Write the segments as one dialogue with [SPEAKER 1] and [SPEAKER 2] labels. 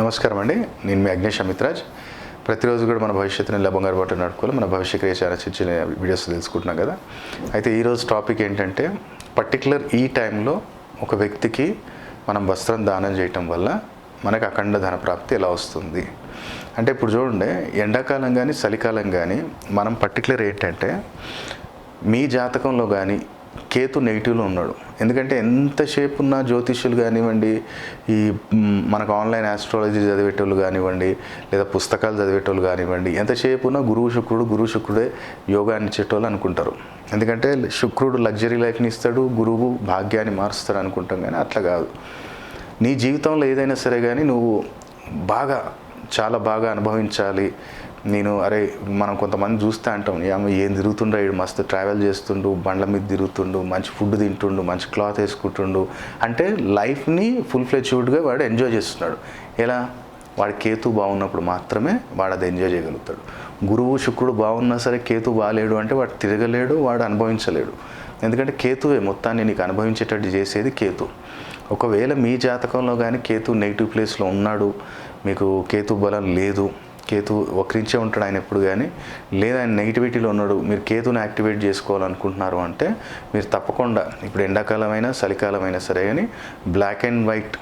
[SPEAKER 1] నమస్కారం అండి. నేను మీ అగ్నేష్ అమిత్రాజ్. ప్రతిరోజు కూడా మన భవిష్యత్తుని ఇలా బంగారు బాట నడుపుకోవాలి. మన భవిష్య క్రియ చాలా చిన్న వీడియోస్ తెలుసుకుంటున్నాం కదా. అయితే ఈరోజు టాపిక్ ఏంటంటే పర్టికులర్ ఈ టైంలో ఒక వ్యక్తికి మనం వస్త్రం దానం చేయటం వల్ల మనకు అఖండ ధన ప్రాప్తి ఎలా వస్తుంది? అంటే ఇప్పుడు చూడండి ఎండాకాలం కానీ చలికాలం కానీ మనం పర్టికులర్ ఏంటంటే మీ జాతకంలో కానీ కేతు నెగిటివ్లో ఉన్నాడు. ఎందుకంటే ఎంతసేపు ఉన్న జ్యోతిష్యులు కానివ్వండి ఈ మనకు ఆన్లైన్ ఆస్ట్రాలజీ చదివేటోళ్ళు కానివ్వండి లేదా పుస్తకాలు చదివేటోళ్ళు కానివ్వండి ఎంతసేపు ఉన్న గురువు శుక్రుడు గురువు శుక్రుడే యోగాన్ని ఇచ్చేటోళ్ళు అనుకుంటారు. ఎందుకంటే శుక్రుడు లగ్జరీ లైఫ్ని ఇస్తాడు గురువు భాగ్యాన్ని మారుస్తాడు అనుకుంటాం కానీ అట్లా కాదు. నీ జీవితంలో ఏదైనా సరే కానీ నువ్వు బాగా చాలా బాగా అనుభవించాలి నేను అరే మనం కొంతమంది చూస్తూ అంటాం "ఏమ్మ, ఏం తిరుగుతుండో ఇడు మస్తు ట్రావెల్ చేస్తుండు బండ్ల మీద తిరుగుతుండు మంచి ఫుడ్ తింటుండు మంచి క్లాత్ వేసుకుంటుండు. అంటే లైఫ్ని ఫుల్ ఫ్లెచ్యూడ్గా వాడు ఎంజాయ్ చేస్తున్నాడు. ఎలా? వాడి కేతు బాగున్నప్పుడు మాత్రమే వాడు అది ఎంజాయ్ చేయగలుగుతాడు. గురువు శుక్రుడు బాగున్నా సరే కేతు బాగాలేడు అంటే వాడు తిరగలేడు వాడు అనుభవించలేడు. ఎందుకంటే కేతువే మొత్తాన్ని నీకు అనుభవించేటట్టు చేసేది కేతు. ఒకవేళ మీ జాతకంలో కానీ కేతు నెగిటివ్ ప్లేస్లో ఉన్నాడు మీకు కేతు బలం లేదు కేతు వక్రించే ఉంటాడు ఆయన ఎప్పుడు కానీ. లేదా ఆయన నెగిటివిటీలో ఉన్నాడు మీరు కేతుని యాక్టివేట్ చేసుకోవాలనుకుంటున్నారు అంటే మీరు తప్పకుండా ఇప్పుడు ఎండాకాలమైనా చలికాలమైనా సరే కానీ black and white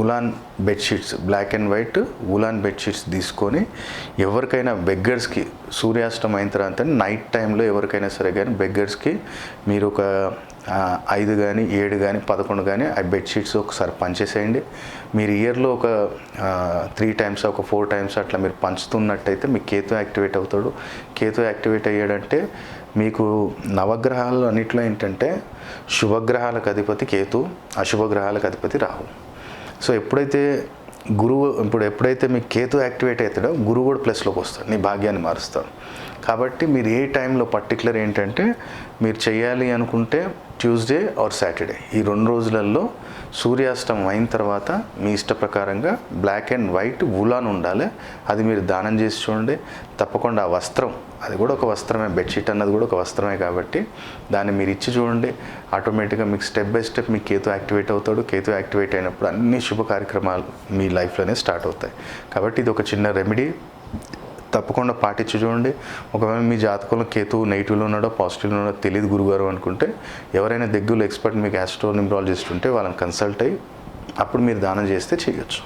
[SPEAKER 1] woollen bedsheets black and white woollen bedsheets తీసుకొని ఎవరికైనా బెగ్గర్స్కి సూర్యాస్తమం అయిన తర్వాత నైట్ టైంలో ఎవరికైనా సరే కానీ బెగ్గర్స్కి మీరు ఒక ఐదు కానీ ఏడు కానీ పదకొండు కానీ ఆ బెడ్షీట్స్ ఒకసారి పంచేసేయండి. మీరు ఇయర్లో ఒక త్రీ టైమ్స్ ఒక ఫోర్ టైమ్స్ అట్లా మీరు పంచుతున్నట్టయితే మీకు కేతు యాక్టివేట్ అవుతాడు. కేతు యాక్టివేట్ అయ్యాడంటే మీకు నవగ్రహాలు అన్నిట్లో ఏంటంటే శుభగ్రహాలకు అధిపతి కేతు అశుభగ్రహాలకు అధిపతి రాహు. సో ఎప్పుడైతే గురువు ఇప్పుడు ఎప్పుడైతే మీకు కేతు యాక్టివేట్ అవుతాడో గురువు కూడా ప్లస్లోకి వస్తాడు నీ భాగ్యాన్ని మారుస్తాడు. కాబట్టి మీరు ఏ టైంలో పర్టికులర్ ఏంటంటే మీరు చేయాలి అనుకుంటే ట్యూస్డే ఆర్ సాటర్డే ఈ రెండు రోజులలో సూర్యాస్తమం అయిన తర్వాత మీ ఇష్ట ప్రకారంగా బ్లాక్ అండ్ వైట్ ఉలాన్ ఉండాలి. అది మీరు దానం చేసి చూడండి. తప్పకుండా ఆ వస్త్రం అది కూడా ఒక వస్త్రమే. బెడ్షీట్ అన్నది కూడా ఒక వస్త్రమే కాబట్టి దాన్ని మీరు ఇచ్చి చూడండి. ఆటోమేటిక్గా మీకు స్టెప్ బై స్టెప్ మీ కేతు యాక్టివేట్ అవుతాడు. కేతు యాక్టివేట్ అయినప్పుడు అన్ని శుభ కార్యక్రమాలు మీ లైఫ్లోనే స్టార్ట్ అవుతాయి. కాబట్టి ఇది ఒక చిన్న రెమెడీ తప్పకుండా పాటించి చూడండి. ఒకవేళ మీ జాతకంలో కేతు నెగిటివ్లో ఉన్నాడో పాజిటివ్లో ఉన్నాడో తెలియదు గురుగారు అనుకుంటే ఎవరైనా దగ్గరలో ఎక్స్పర్ట్ మీకు ఆస్ట్రో న్యూమరాలజిస్ట్ ఉంటే వాళ్ళని కన్సల్ట్ అయ్యి అప్పుడు మీరు దానం చేస్తే చేయొచ్చు.